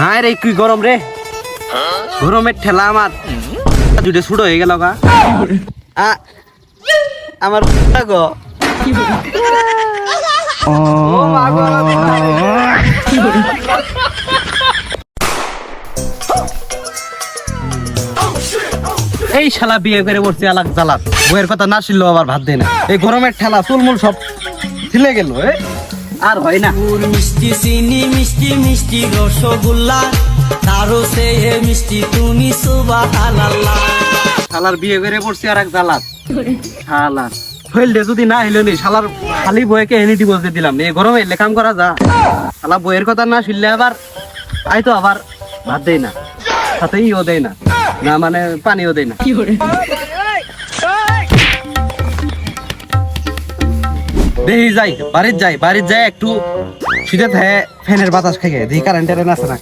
হ্যাঁ রে, কি গরম রে। গরমের ঠেলা আমার দুটো ছুটো হয়ে গেল গা। আমার। এই শালা বিয়ে করে বসছে, আলাক জ্বালাত বইয়ের কথা না শুনলেও আবার ভাত দেয় না। এই গরমের ঠেলা, চুলমুল সব ছিলে গেল? আর হয় না। মিষ্টি চিনি মিষ্টি মিষ্টি রসগোল্লা তারও সে মিষ্টি তুমি সুবাহ শালার বিয়ে করে পড়ছি আর এক জ্বালাত শালার। হইলে যদি না হইলে নি শালার খালি বইকে এনে দিব যে দিলাম। এই গরমে এলে কাম করা যা। শালা বইয়ের কথা না শুনলে আবার আই তো আবার ভাত দেয় না। সাথে ইও দেয় না। না মানে পানিও দেয় না। দেখি যাই বাড়ির যাই বাড়ির যাই একটু শীতে থাকে ফ্যানের বাতাস খাই দেখি কারেন্টের আছে না।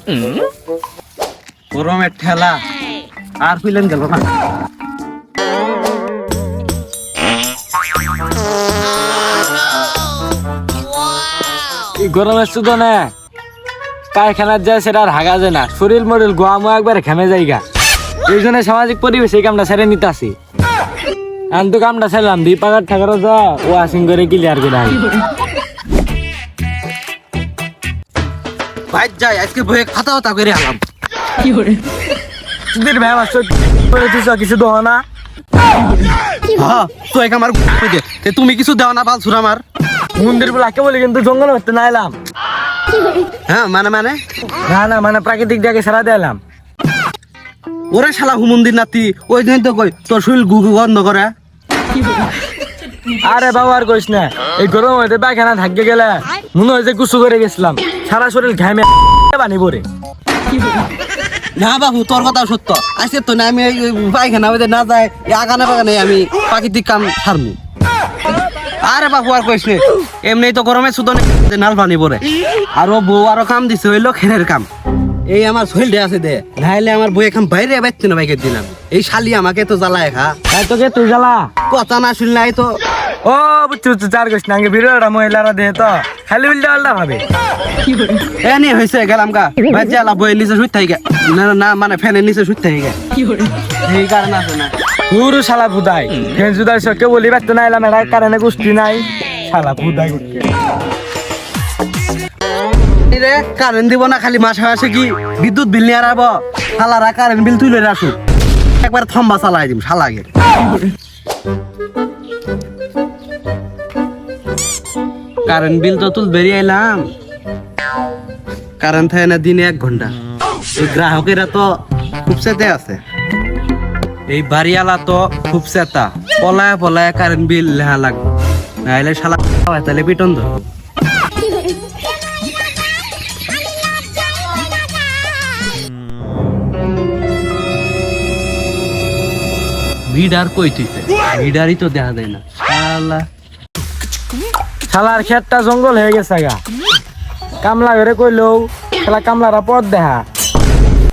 গরমের ঠেলা আর ফিলেন গেল না। গরমের শুধু না যায় সেটা আর হাগা যায় না। শরীর মরিল গোয়া মোয়া একবার ঘেমে যাইগা। এই জন্য সামাজিক পরিবেশ এই কামটা ছেড়ে নিতে আসি আমি তো কামটা ছেড়লাম দুই পাকার থাকারও যা ও আসিং করে ক্লিয়ার করে আই ভাই যাই আজকে বইয়ে খাতা হতা করে আলাম। তোদের ভাই চোখ করে দিছ কিছু দহ না। হ্যাঁ তো এক আমার তে তুমি কিছু দেও না বাল সুর আমার। মন্দির বলে আকে বলি কিন্তু জঙ্গল হতে না এলাম। হ্যাঁ মানে মানে? না না মানে প্রাকৃতিক জায়গায় সারা দিলাম ওরে শালা হুমন্দির নাতি ওই দিন তো কই তোর শরীর গু গু গন্ধ করে। আরে বাবা আর কইস না এই গরম হইতে পায়খানা থাকতে গেলে মনে হয় যে গুসু করে গেছিলাম। সারা শরীর ঘামে বানি পরে না বাবু তোর কথা সত্য। আজকে তো না আমি পায়খানা হইতে না যায় আগানে বাগানে আমি প্রাকৃতিক কাম ছাড়মু আরে বাবু আর কইস নে এমনি তো গরমে শুধু নাল পানি পরে আর ও বউ আরও কাম দিছে হইল খেরের কাম। এই আমার শরীর আছে দে। নাইলে আমার বই এখন বাইরে বাইতে না বাইকের দিলাম। এই শালি আমাকে তো জ্বালায় খা। তাই তোকে তুই জ্বালা। কথা না শুনলে আই তো। ও বুঝছি বুঝছি চার না আগে ভিডিওটা মহিলারা দে তো। খালি উল্টা পাল্টা ভাবে। এ নি হইছে গেলাম গা। ভাই জ্বালা বইয়ের নিচে শুই থাকি না না, মানে ফ্যানের নিচে শুই থাকি এই কারণে আছে না। পুরো শালা বুদাই ফেন জুদাই সকে বলি ব্যস্ত না এলাম এরা কারণে গোষ্ঠী নাই। শালা বুদাই করতে রে কারেন্ট দিব না, খালি মাসে মাসে কি বিদ্যুৎ বিল নিয়ে আরাব? শালারা কারেন্ট বিল তুলে রাখুক একবার থম্বা চালাই দিম, শালাকে। কারেন্ট বিল তো তুল বেরিয়ে এলাম। কারেন্ট থাকে না দিনে এক ঘণ্টা। গ্রাহকেরা তো খুব সেতে আছে। এই বাড়িওয়ালা তো খুব সেতা। পলায় পলায় কারেন্ট বিল লেহা লাগবে। নাহলে শালা, তাহলে পিটন ধরবো। ভিড় আর কই ভিড়ারই তো দেখা যায় না। শালা। শালার ক্ষেতটা জঙ্গল হয়ে গেছে গা। কামলা ঘরে কইলেও শালা কামলারা পথ দেখা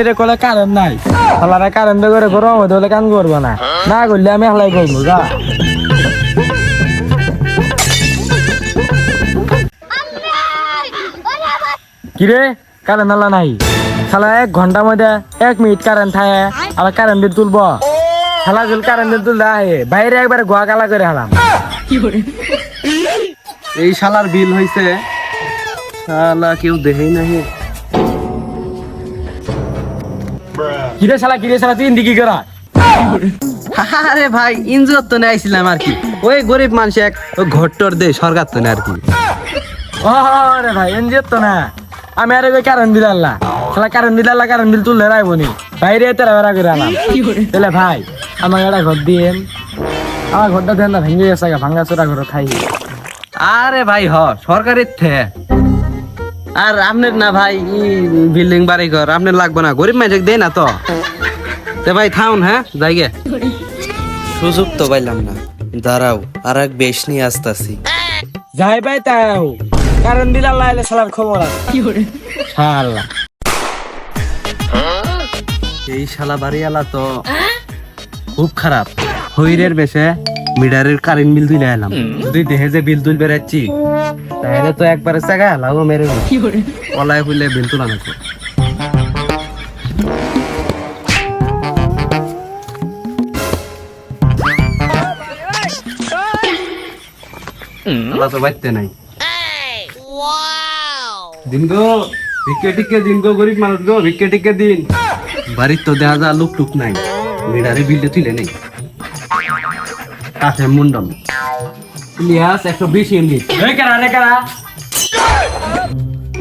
এটা কলে কারেন্ট নাই। শালারা কারেন্ট করে গরম হতে হলে কাম করব না। না করলে আমি হালাই করব যা। কিরে কারেন্ট আলা নাই? শালা এক ঘণ্টার মধ্যে এক মিনিট কারেন্ট থাকে আবার কারেন্ট বিল তুলবো। শালা জল বাইরে একবারে গোয়া কালা করে হালাম। এই শালার বিল হইছে। শালা কেউ দেহেই নাহি। কিরে শালা কিরে শালা তুই ইন্দি কি করা? আরে ভাই ইনজুর তো নিয়ে আইছিলাম আর কি। ওই গরিব মানুষ এক ঘট্টর দে সরকার তো না আর কি। ও রে ভাই এনজিও তো না। আমি আর ওই কারেন্ট বিল আল্লাহ শালা কারেন্ট বিল আল্লাহ কারেন্ট বিল তুললে রাইব নি। বাইরে তেরা বেড়া করে আলাম তাহলে ভাই আমার একটা ঘর দিয়েন। আমার ঘরটা দেন না ভেঙে গেছে গা, ভাঙ্গা চোরা ঘর খাই। আরে ভাই হ সরকারের থে আর আপনার না ভাই ই বিল্ডিং বাড়ি ঘর আপনার লাগবে না গরিব মানুষ দেয় না তো। তে ভাই থাউন হ্যাঁ যাইগে। সুযোগ তো পাইলাম না। দাঁড়াও আর এক বেশ নিয়ে আসতাছি। যাই ভাই তাও। কারেন্ট বিল আল্লাহ এলে শালার খবর আছে। শালা। এই শালা বাড়িওয়ালা তো খুব খারাপ। হইরের বেশে মিডারের কারেন্ট বিল তুলে এলাম। তুই দেহে যে বিল তুল বেড়াচ্ছি তাহলে তো একবারে চাগা লাগো মেরে অলায় হইলে বিল তুলা নাকি? নাই। গো দিন। বাড়ির তো দেখা যা লুক টুক নাই। মিডারে বিলতে তুলে নেই। কাছে মুন্ডন ইলিয়াস একশো বিশ ইউনিট। কারা রে কারা?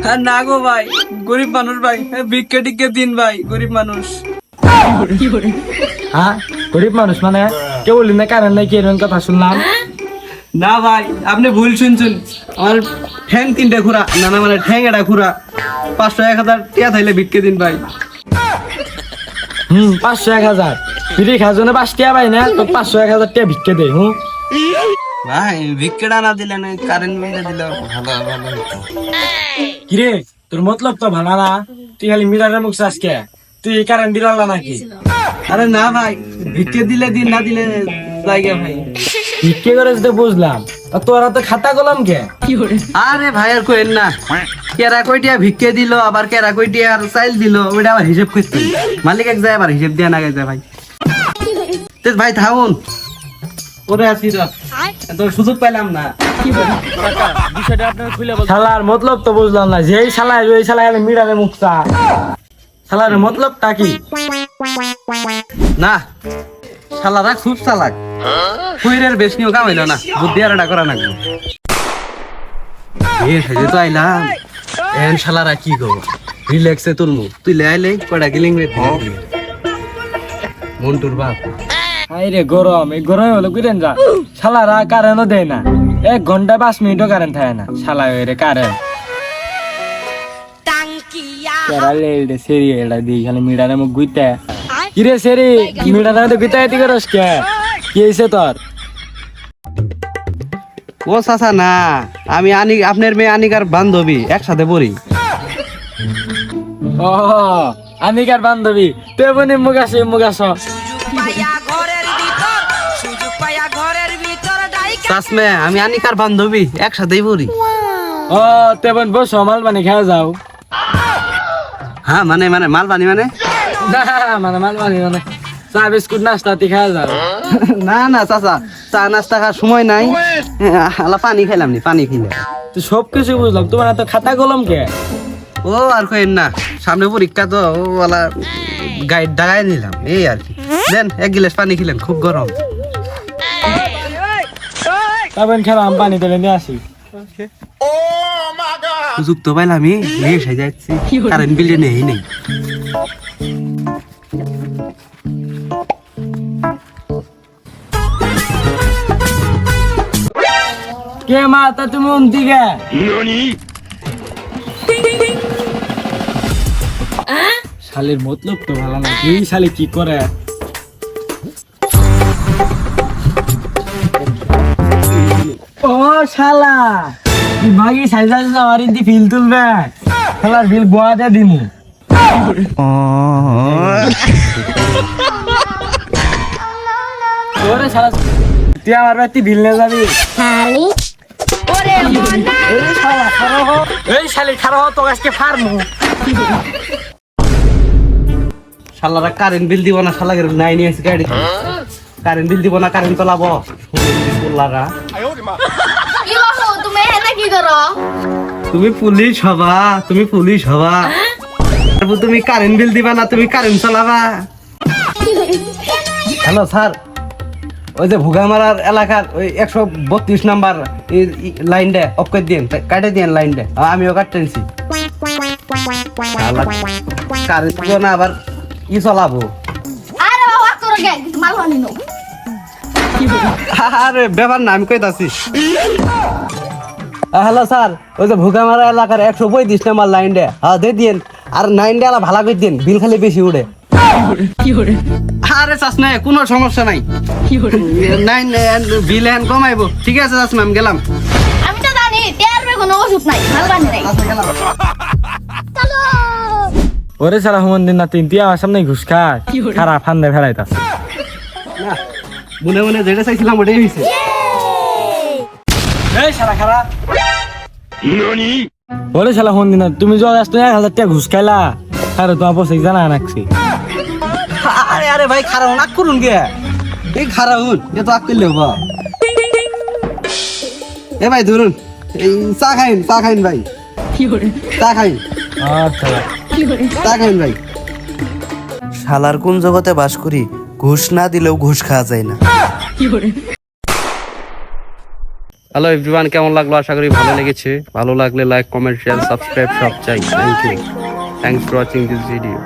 হ্যাঁ না গো ভাই গরিব মানুষ ভাই হ্যাঁ, ভিক্ষে টিক্ষে দিন ভাই গরিব মানুষ। হ্যাঁ গরিব মানুষ মানে? কেউ বললি না কারণ নাই কি এরকম কথা শুনলাম? না ভাই আপনি ভুল শুনছেন। আমার ঠ্যাং তিনটে খুরা না না মানে ঠ্যাং এটা খুরা পাঁচশো এক হাজার টিয়া থাইলে ভিক্ষে দিন ভাই। হুম পাঁচশো এক হাজার। বিড়ি খাওয়ার জন্য পাঁচ টিয়া পাই না তো পাঁচশো এক হাজার টিয়া ভিক্ষে দেয় হুম ভাই ভিক্ষেটা না দিলে না কারেন্ট মেরে দিলে ভালো ভালো কিরে তোর মতলব তো ভালো না? তুই খালি মিরারের মুখ আজকে তুই কারেন্ট বিড়ালা নাকি? আরে না ভাই ভিক্ষে দিলে দিন না দিলে জায়গা ভাই। ভিক্ষে করে যেতে বুঝলাম তা তোরা তো খাতা কলম কে? আরে ভাই আর কইেন না কেরা কইটিয়া ভিক্ষে দিল আবার কেরা কইটিয়া আর চাইল দিল ওটা আবার হিসেব করতে। মালিক এক যায় আবার হিসেব দেয়া না গেছে ভাই। ভাই থাকুন ওরে আসি র। এত সুযোগ পেলাম না। শালার মতলব তো বুঝলাম না যেই শালা ওই শালা খালি শালার মতলবটা কি? না শালারা খুব চালাক। কুইরের বেশ নিয়েও কামাইল না বুদ্ধি আর এটা করা নাকবো এ সেজে তো আইলাম। এন শালারা কি গো রিল্যাক্সে তুলমু। তুই লে আইলে গিলিং রে মন্টুর বাপ। আই রে গরম এই গরমে হলো কিরেন যা। শালারা কারেন্টও দেয় না। এক ঘণ্টা পাঁচ মিনিটও কারেন্ট থাকে না। শালা ওই রে কারেন্ট কেরালে এডে সেরি এডা দি খালি মিডারে মুখ গুইতে কিরে সেরি মিডারে মধ্যে গুইতে এটি করস কে? কি হইছে তোর? ও চাচা না। আমি আনি আপনার মেয়ে আনিকার বান্ধবী একসাথে পড়ি। ও আনিকার বান্ধবী? তুই বনি মুখ আসে মুখ আস। চাচমে আমি আনিকার বান্ধবী একসাথেই পড়ি। ও তুই বোন বস মাল মানে খেয়ে যাও। হ্যাঁ মানে মানে মাল পানি মানে? না মানে মাল মানে। মানে চা বিস্কুট নাস্তা তুই খেয়ে যাও। না না চাচা চা নাস্তা খাওয়ার সময় নাই। আলা পানি খাইলাম নি পানি খাইলাম তুই সব কিছু বুঝলাম। তোমার এত খাতা কলম কে? ও আর কইেন না। সামনে পরীক্ষা তো ও ওলা গাইড ডাগাই নিলাম এই আর কি। দেন এক গিলাস পানি খেলেন খুব গরম। তখন খেলাম পানি তুলে নিয়ে আসি। সুযোগ তো পাইলাম আমি নিয়ে এসে যাচ্ছি কারেন্ট বিলে নেই নেই। কে মা তা তুমি উমতি গে শালির মতলব তো ভালো না। এই শালি কি করে? ও শালা মাগি সাইজা আমার ইন্দি ফিল তুলবে। শালার বিল গোয়াতে দিমু। ওরে শালা তুই আমার বাড়িতে বিল নিয়ে যাবি? এই শালা খারো হ এই শালি খারো তো আজকে ফার্মু। শালারা কারেন্ট বিল দিব না শালা নাই নিয়ে গাড়ি। কারেন্ট বিল দিব না কারেন্ট চালাবো শালারা তুমি এখানে কি করো? তুমি পুলিশ হবা তুমি পুলিশ হবা। তারপর তুমি কারেন্ট বিল দিবা না তুমি কারেন্ট চালাবা। হ্যালো স্যার ওই যে ভুগামারার এলাকার ওই একশো বত্রিশ নাম্বার লাইনটা অফ করে দিন কাটে দিন লাইনটা আমিও কাটতেছি। কারেন্ট না আবার ই চালাবো। আরে বাবা করো গে মাল হানি নো আরে ব্যাপার না আমি কইতাছি। হ্যালো স্যার ওই যে ভুগামারা এলাকার একশো পঁয়ত্রিশ নাম্বার লাইন ডে হ্যাঁ দিয়ে দিন আর নাইন ডে আলা ভালো করে দিন বিল খালি বেশি উড়ে। আরে চাষনা কোনো সমস্যা নাই। নাইন বিল হ্যান কমাইবো। ঠিক আছে আমি গেলাম। আমি তো জানি কোনো ওষুধ নাই বানি নাই। চলো ওরে সারা হুমন দিন না তিন তিয়া আমার সামনে ঘুষ খায়। খারাপ ফান্দে ফেলাইতাস না, মনে মনে যেটা চাইছিলাম ওটাই হয়েছে এই শালা খারাপ ওরে শালা হুমন দিন না তুমি যখন আসতো এক হাজার টাকা ঘুষ খাইলা আরে তোমার পয়সা জানা নাকছি। আরে আরে ভাই খারাপ নাক করুন গে। এই খারাপ হুন এ তো আক করলে হবা। এ ভাই ধরুন এই চা খাইন চা খাইন ভাই। চা খাইন। আচ্ছা। ভাই। শালার কোন জগতে বাস করি ঘুষ না দিলেও ঘুষ খাওয়া যায় না। হ্যালো এভরিওয়ান কেমন লাগল? আশা করি ভালো লেগেছে। ভালো লাগলে লাইক কমেন্ট শেয়ার সাবস্ক্রাইব সব চাই। Thank you thanks for watching this video